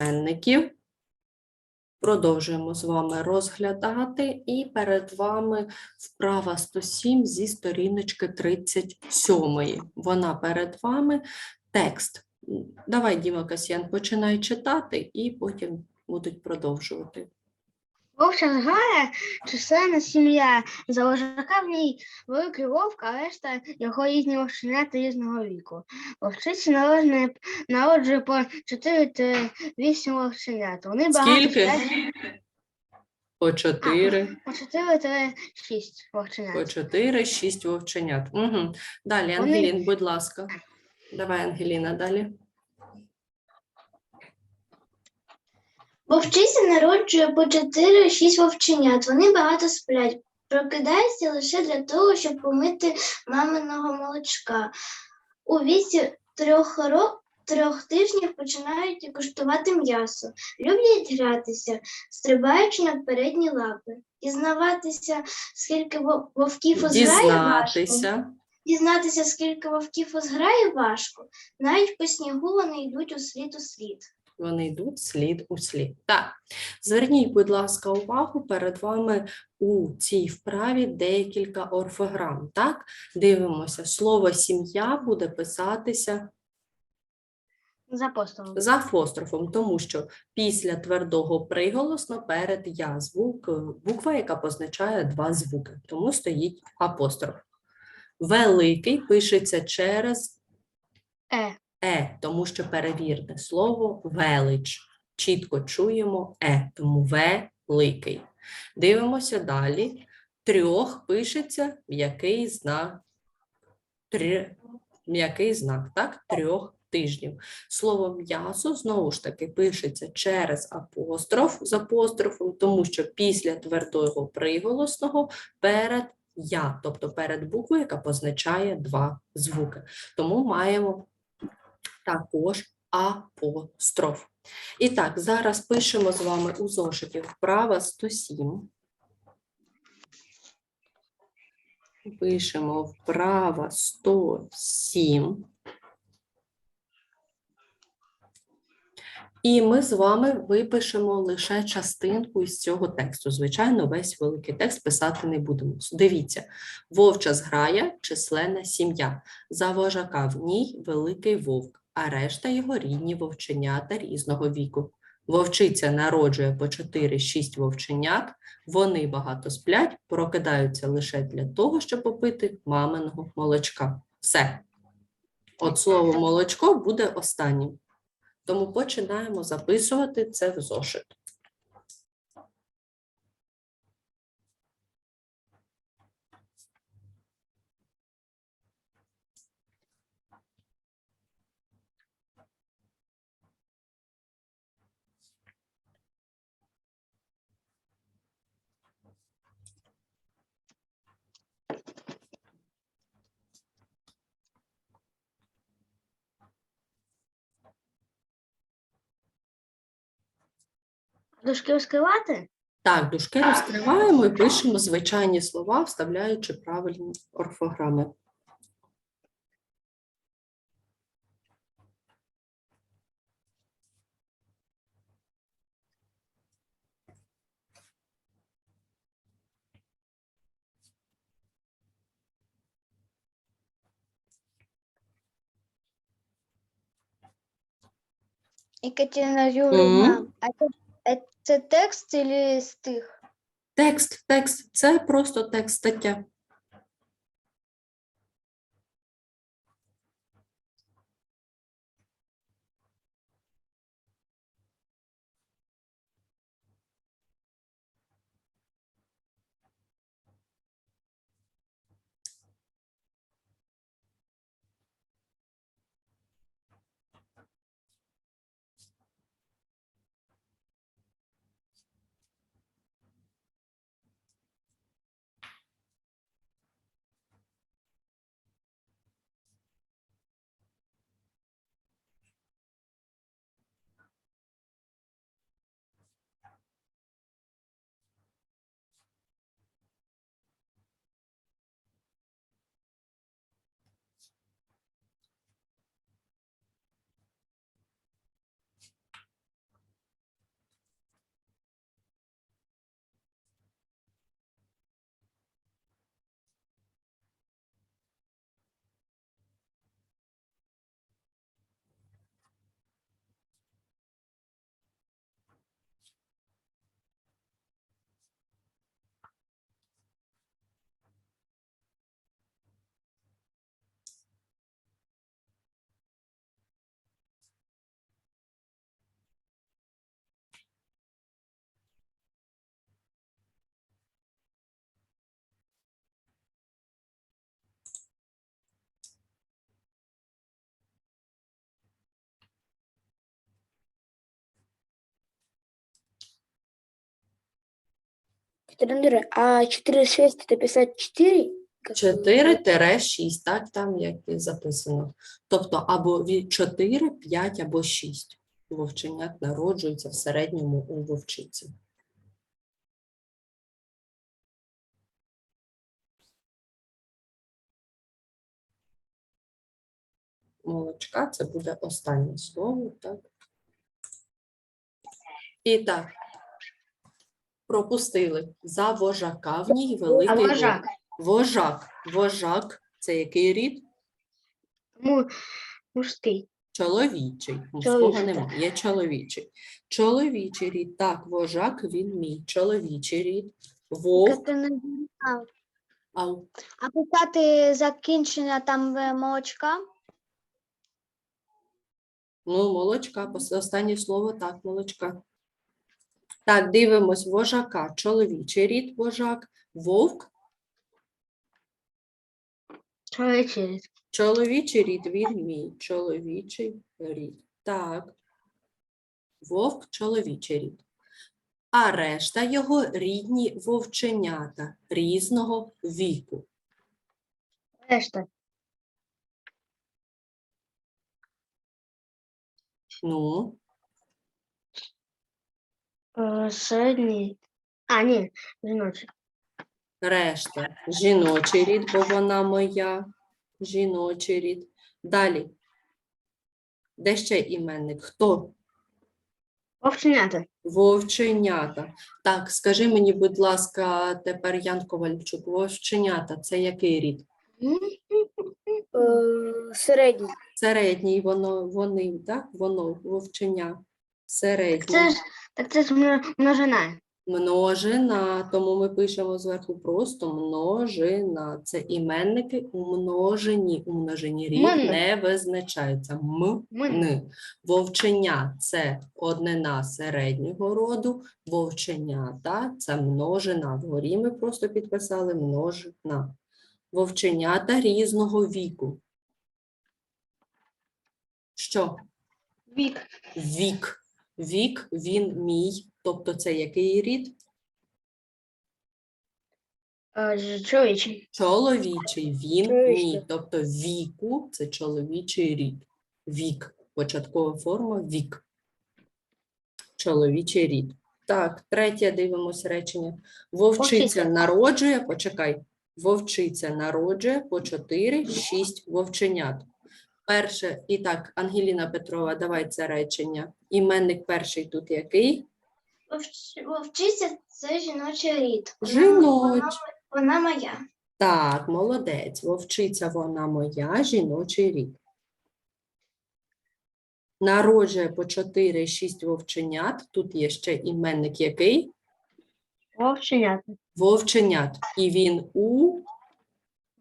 іменників. Продовжуємо з вами розглядати, і перед вами вправа 107 зі сторіночки 37. Вона перед вами текст. Давай, Діма Касьян, починай читати, і потім будуть продовжувати. Вовча зграя численна сім'я. За вожака в ній великий вовк, а решта його різні вовченята різного віку. Вовчиці народжує, по 4-8 вовченят. Вони багато Скільки? сплять По 4, по 4-6 по вовченят. 4, 6 вовченят. Угу. Далі, Вони- Ангелін, будь ласка. Давай, Ангеліна, далі. Вовчиця народжує по 4-6 вовченят. Вони багато сплять. Прокидаються лише для того, щоб помити маминого молочка. У віці трьох ро- трьох тижнів починають куштувати м'ясо. Люблять гратися, стрибаючи на передні лапи. Дізнаватися, скільки вов- вовків узграє важко. Дізнатися. Скільки вовків узграє важко. Навіть по снігу вони йдуть у слід у слід. Вони йдуть слід у слід. Так, зверніть, будь ласка, увагу перед вами у цій вправі декілька орфограм. Так, дивимося, слово сім'я буде писатися За апостолом. з апострофом, тому що після твердого приголосно перед я звук, буква, яка позначає два звуки, тому стоїть апостроф. Великий пишеться через Е. е, тому що перевірте слово велич. Чітко чуємо е, тому великий. Дивимося далі. Трьох пишеться м'який знак. Три, м'який знак, так? Трьох тижнів. Слово м'ясо знову ж таки пишеться через апостроф з апострофом, тому що після твердого приголосного перед я, тобто перед буквою, яка позначає два звуки. Тому маємо також апостроф. І так, зараз пишемо з вами у зошиті вправа 107. Пишемо вправа 107. І ми з вами випишемо лише частинку із цього тексту. Звичайно, весь великий текст писати не будемо. Дивіться, вовча зграя, численна сім'я. За вожака в ній великий вовк, а решта його рідні вовченята різного віку. Вовчиця народжує по 4-6 вовченят, вони багато сплять, прокидаються лише для того, щоб попити маминого молочка. Все. От слово молочко буде останнім. Тому починаємо записувати це в зошит. Дужки розкривати? Так, дужки розкриваємо і пишемо звичайні слова, вставляючи правильні орфограми. Екатерина Юрійовна, а це, це текст чи стих? Текст, текст це просто текст стаття. А 4, 6 это писать 4? 4-6, так там як записано. Тобто або від 4, 5 або 6 вовченят народжуються в середньому у вовчиці. Молочка це буде останнє слово, так? І так, пропустили за вожака в ній великий вожак? Вожак. Вожак це який рід? Му- Мужський. Чоловічий. Мужського Чоловічий, нема, є чоловічий. Чоловічий рід. Так, вожак він мій. Чоловічий рід. Вовк. А А писати закінчення там е, молочка? Ну, молочка, пос- останнє слово так, молочка. Так, дивимось вожака. Чоловічий рід, вожак. Вовк, Чоловічий рід. чоловічий рід, він мій. Чоловічий рід. Так. Вовк, чоловічий рід. А решта його рідні вовченята різного віку. Решта. Ну, Середній. А, ні, жіночий. решта. Жіночий рід, бо вона моя. Жіночий рід. Далі. Де ще іменник? Хто? Вовченята. Вовченята. Так, скажи мені, будь ласка, тепер Ян Ковальчук, вовченята це який рід? Э, средний. Середній, воно, вони, так? Воно, вовченя. Середній. Це ж, так це ж мно- множина. Множина, тому ми пишемо зверху просто множина. Це іменники у множині. У множині рід не визначається. М, Мин. Н. Вовченя це однина середнього роду, вовченята це множина. Вгорі ми просто підписали множина. Вовченята різного віку. Що? Вік. Вік. Вік, він мій. Тобто це який рід? Чоловічий. Чоловічий, він Чоловічий. мій. Тобто віку це чоловічий рід. Вік. Початкова форма вік. Чоловічий рід. Так, третє дивимося речення. Вовчиця Вовчиця. народжує, почекай. Вовчиця народжує по 4-6 вовченят. Перше, і так, Ангеліна Петрова, давай це речення. Іменник перший тут який? Вовч- Вовчиця це жіночий рід. Жіноч. Вона, вона моя. Так, молодець. Вовчиця вона моя, жіночий рід. Народжує по 4-6 вовченят. Тут є ще іменник який? Вовченята. Вовченят. І він у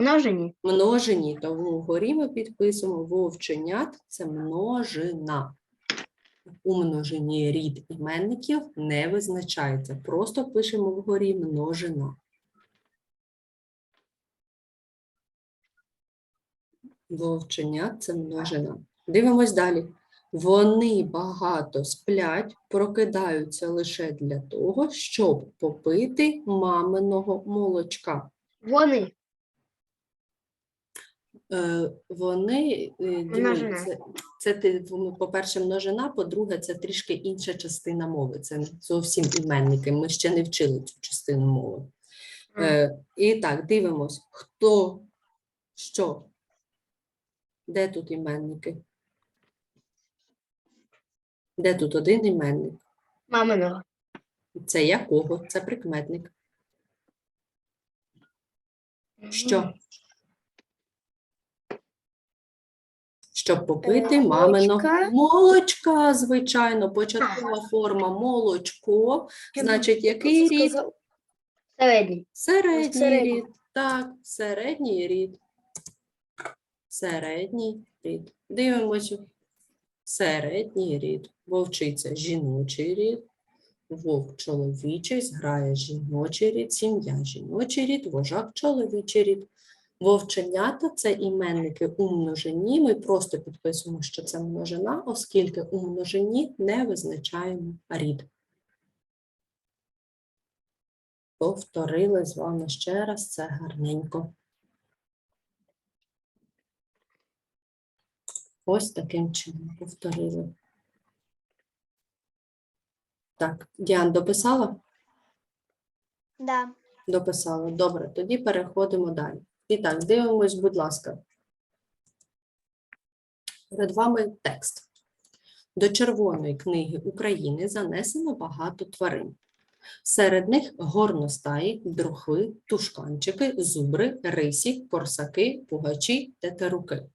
Множені. множині. Тому вгорі ми підписуємо вовченят це множина. У множині рід іменників не визначається. Просто пишемо вгорі множина. Вовченят це множина. Дивимось далі. Вони багато сплять, прокидаються лише для того, щоб попити маминого молочка. Вони. Е, Вони, е, Множина. це, це по-перше, множина, по-друге, це трішки інша частина мови. Це не зовсім іменники. Ми ще не вчили цю частину мови. Е, І так, дивимось, хто, що, де тут іменники? Де тут один іменник? Маминого. Це якого? Це прикметник. Що? Щоб попити Е, маминого молочка. звичайно, початкова форма молочко. Значить, який рід? Середній середній. рід. Так, середній рід. Середній рід. Дивимося. Середній рід. Вовчиця жіночий рід. Вовк чоловічий, зграє жіночий рід, сім'я жіночий рід, вожак чоловічий рід. Вовченята це іменники у множині. Ми просто підписуємо, що це множина, оскільки у множині не визначаємо рід. повторили з вами ще раз це гарненько. Ось таким чином повторили. Так, Діан, дописала? Да. Дописала. Добре, тоді переходимо далі. І так, дивимось, будь ласка. Перед вами текст. До Червоної книги України занесено багато тварин. Серед них горностаї, друхви, тушканчики, зубри, рисі, корсаки, пугачі, тетеруки.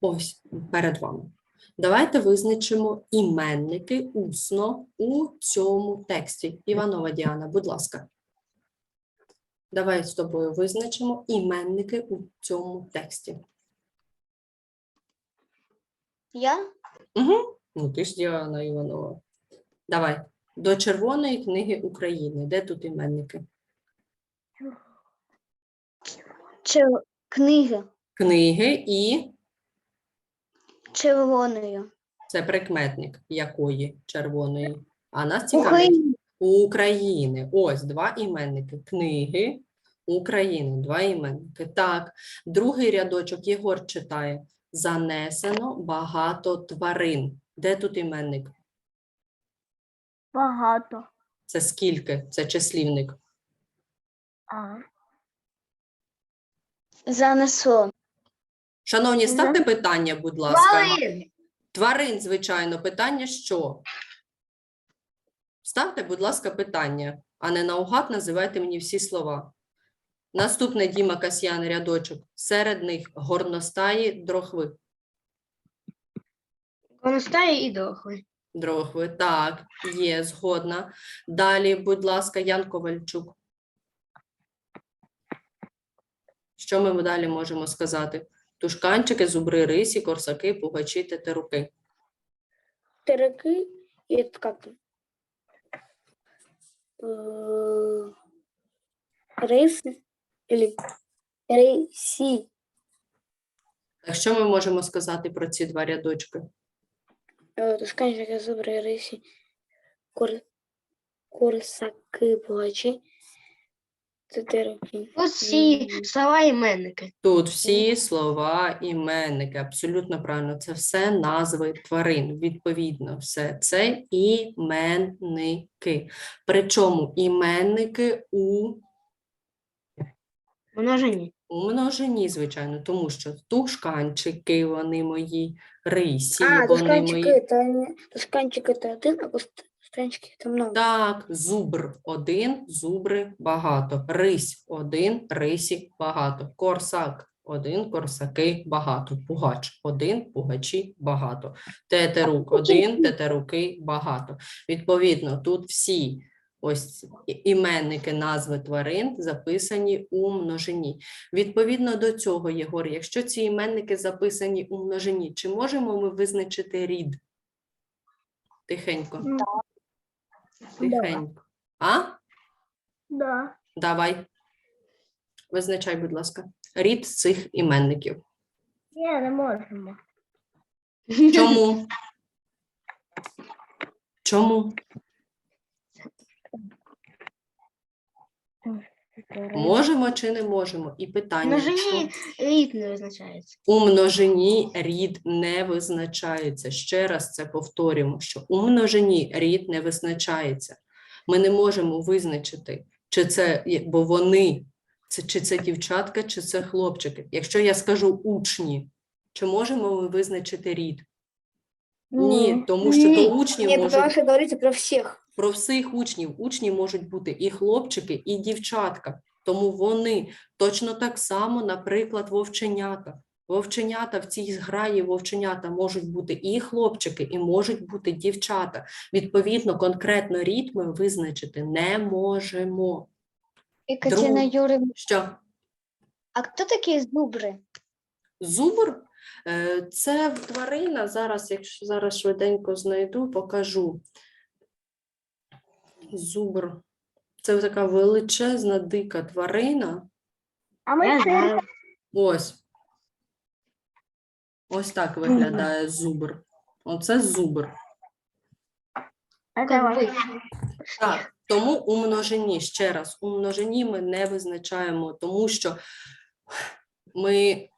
Ось перед вами. Давайте визначимо іменники усно у цьому тексті. Іванова Діана, будь ласка. Давай з тобою визначимо іменники у цьому тексті. Я? Угу. Ну, ти ж Діана Іванова. Давай. До Червоної книги України. Де тут іменники? Чи книги Книги і червоною. це прикметник якої червоної. А нас цікавить. України. Ось два іменники. Книги України. Два іменники. Так. Другий рядочок Єгор читає. Занесено багато тварин. Де тут іменник? Багато. Це скільки? Це числівник. А. Занесло. Шановні, ставте питання, будь ласка. Тварин. Тварин, звичайно, питання що? Ставте, будь ласка, питання, а не наугад називайте мені всі слова. Наступне Діма Касьян рядочок. Серед них горностаї, дрохви. Гоностаї і дохли. Дрохви, так, є, згодна. Далі, будь ласка, Ян Ковальчук. Що ми далі можемо сказати? Тушканчики, зубри, рисі, корсаки, пугачі, тетеруки. Тереки и это как там? Э, Рейсы или рейси. Так що ми можемо сказати про ці два рядочки? Э, Тушканчики, зубры, рейси, кур... курсаки, пугачи, Ось слова іменники. Тут всі слова іменники, абсолютно правильно. Це все назви тварин. Відповідно, все це іменники. Причому іменники у, Множені. у множині, звичайно, тому що тушканчики вони мої, рисі А, вони тушканчик мої. это, не- тушканчик это один, а кустанчики это много. Так, зубр один, зубри багато. Рись один, рисі багато. Корсак один, корсаки багато. Пугач один, пугачі багато. Тетерук один, тетеруки багато. Відповідно, тут всі ось іменники назви тварин записані у множині. Відповідно до цього, Єгор, якщо ці іменники записані у множині, чи можемо ми визначити рід? Тихенько. Тихенько. А? Да. Давай. Визначай, будь ласка, рід цих іменників. Ні, не можемо. Чому? Чому? Можемо чи не можемо? І питання. Множині що рід не визначається. У множині рід не визначається. Ще раз це повторюємо, що у множині рід не визначається. Ми не можемо визначити, чи це, бо вони, це, чи це дівчатка, чи це хлопчики. Якщо я скажу учні, чи можемо ми визначити рід? Ні, тому що до учнів Нет, можуть потому что говорится про всех. Про всіх учнів. Учні можуть бути і хлопчики, і дівчатка. Тому вони точно так само, наприклад, вовченята. Вовченята в цій зграї вовченята можуть бути і хлопчики, і можуть бути дівчата. Відповідно, конкретно рід ми визначити не можемо. І Катерина Юрівна, Що? а хто такі зубри? Зубр е, це тварина. Зараз, якщо зараз швиденько знайду, покажу. Зубр. Це така величезна дика тварина. А ми Я. Ось. Ось так виглядає зубр. Оце зубр. Так, тому у множині, ще раз, у множині ми не визначаємо, тому що ми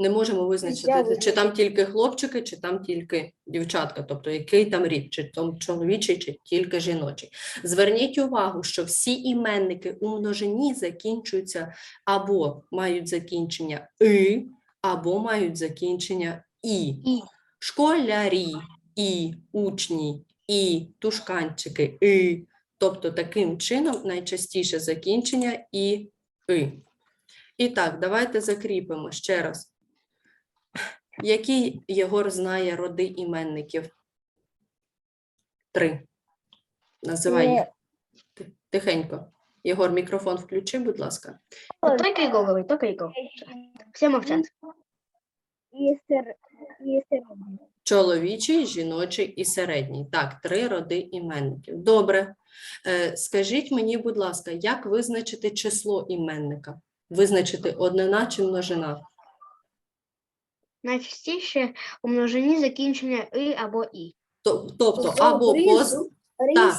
не можемо визначити, чи там тільки хлопчики, чи там тільки дівчатка, тобто який там рід, чи там чоловічий, чи тільки жіночий. Зверніть увагу, що всі іменники у множині закінчуються або мають закінчення и, або мають закінчення і. І. Школярі, і учні, і тушканчики, і. Тобто таким чином найчастіше закінчення і и. І так, давайте закріпимо ще раз. Які Єгор знає роди іменників? Три. Називай їх. Тихенько. Єгор, мікрофон включи, будь ласка. Только Игорь говорит, только Игорь. Все молчат. Чоловічий, жіночий і середній. Так, три роди іменників. Добре. Е, скажіть мені, будь ласка, як визначити число іменника? Визначити однина чи множина? Найчастіше у множині закінчення и або і. То- Тобто або по, з- Так.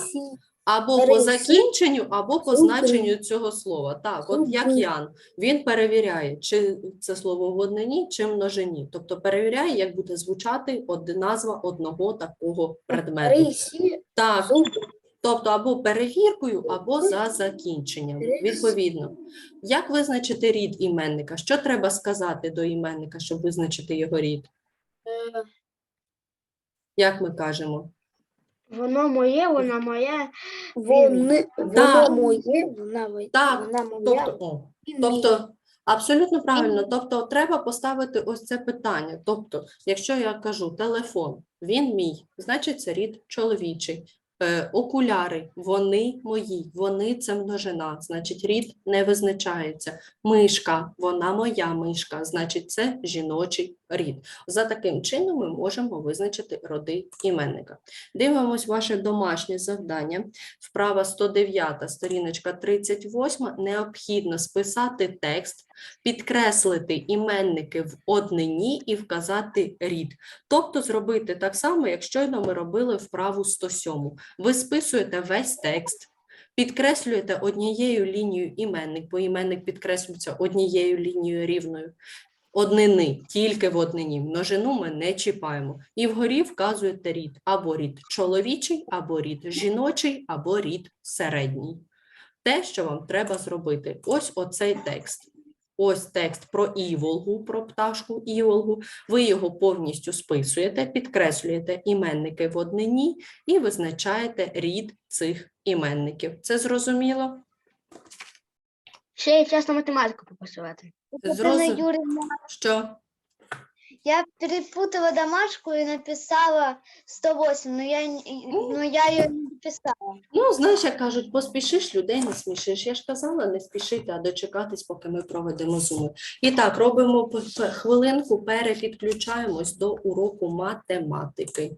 Або по закінченню, або по значенню цього слова. Так, от як. Ян, він перевіряє, чи це слово в однині, чи в множині. Тобто перевіряє, як буде звучати од- назва одного такого предмету. Рисі. Так, Зуби. Тобто або перевіркою, або за закінченням. Відповідно, як визначити рід іменника? Що треба сказати до іменника, щоб визначити його рід? Е, Як ми кажемо? Воно моє, вона моя. Вони, Так. воно моє, вона, Так, вона моя. Тобто, о, тобто абсолютно правильно. Тобто, треба поставити ось це питання. Тобто, якщо я кажу телефон, він мій, значить це рід чоловічий. Е, окуляри, вони мої, вони це множина, значить рід не визначається. Мишка, вона моя мишка, значить це жіночий рід. За таким чином ми можемо визначити роди іменника. Дивимось ваше домашнє завдання. Вправа 109, сторіночка 38. Необхідно списати текст, підкреслити іменники в однині і вказати рід. Тобто зробити так само, як щойно ми робили вправу 107. Ви списуєте весь текст, підкреслюєте однією лінією іменник, бо іменник підкреслюється однією лінією рівною. Однини, тільки в однині. Множину ми не чіпаємо. І вгорі вказуєте рід або рід чоловічий, або рід жіночий, або рід середній. Те, що вам треба зробити, ось оцей текст. Ось текст про іволгу, про пташку іволгу. Ви його повністю списуєте, підкреслюєте іменники в однині і визначаєте рід цих іменників. Це зрозуміло? Ще є час на математику попрацювати. Зрозум- Що? я перепутала домашку и написала 108, но я, н- но я ее не написала. Ну, знаєш, як кажуть, поспішиш, людей не смішиш. Я ж казала, не спішити, а дочекатись, поки ми проведемо зуми. І так, робимо п- п- хвилинку, перепідключаємось до уроку математики.